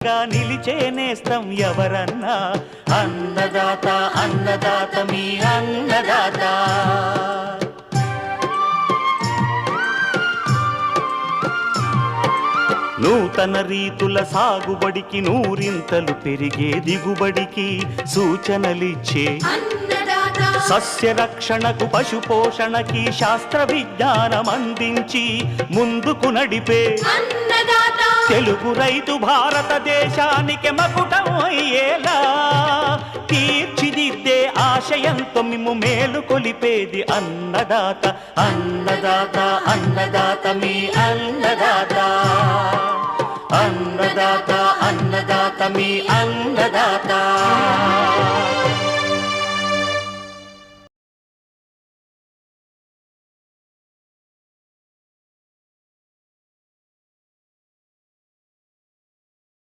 నిలిచే నేస్తం ఎవరన్నా? అన్నదాత అన్నదాత మీ అన్నదాత. నూతన రీతుల సాగుబడికి నూరింతలు పెరిగే దిగుబడికి సూచనలిచ్చే సస్య రక్షణకు పశు పోషణకి శాస్త్ర విజ్ఞానం అందించి ముందుకు నడిపే తెలుగు రైతు భారతదేశానికి మకుటం అయ్యేలా తీర్చిదిద్దే ఆశయంతో మిమ్ము మేలు కొలిపేది అన్నదాత. అన్నదాత అన్నదాత మీ అన్నదాత. అన్నదాత అన్నదాత మీ అన్నదాత.